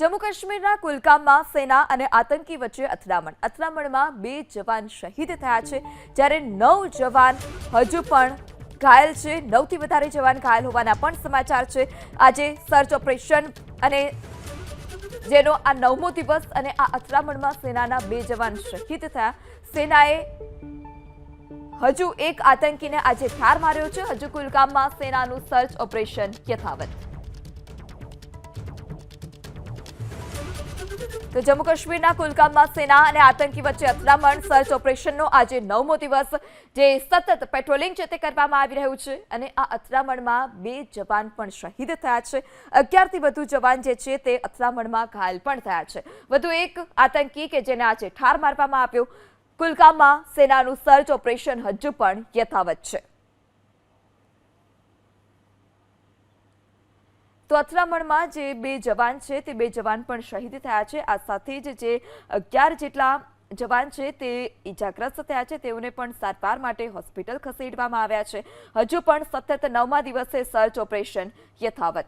જમ્મુ કાશ્મીરના કુલગામમાં સેના અને આતંકી વચ્ચે અથડામણ. અથડામણમાં બે જવાન શહીદ થયા છે. જ્યારે નવ જવાન હજુ પણ ઘાયલ છે. નવથી વધારે જવાન ઘાયલ હોવાના પણ સમાચાર છે. આજે સર્ચ ઓપરેશન અને જેનો આ નવમો દિવસ અને આ અથડામણમાં સેનાના બે જવાન શહીદ થયા. સેનાએ હજુ એક આતંકીને આજે ઠાર માર્યો છે. હજુ કુલગામમાં સેનાનું સર્ચ ઓપરેશન યથાવત. તો જમ્મુ કાશ્મીરના કુલગામમાં સેના અને આતંકી વચ્ચે અથડામણ, સર્ચ ઓપરેશનનો આજે નવમો દિવસ, જે સતત પેટ્રોલિંગ છે તે કરવામાં આવી રહ્યું છે. અને આ અથડામણમાં બે જવાન પણ શહીદ થયા છે. અગિયારથી વધુ જવાન જે છે તે અથડામણમાં ઘાયલ પણ થયા છે. વધુ એક આતંકી કે જેને આજે ઠાર મારવામાં આવ્યો. કુલગામમાં સેનાનું સર્ચ ઓપરેશન હજુ પણ યથાવત છે. તો અથડામણમાં જે બે જવાન છે તે બે જવાન પણ શહીદ થયા છે. આ સાથે જ જે અગિયાર જેટલા જવાન છે તે ઈજાગ્રસ્ત થયા છે. તેઓને પણ સારવાર માટે હોસ્પિટલ ખસેડવામાં આવ્યા છે. હજુ પણ સતત નવમા દિવસે સર્ચ ઓપરેશન યથાવત.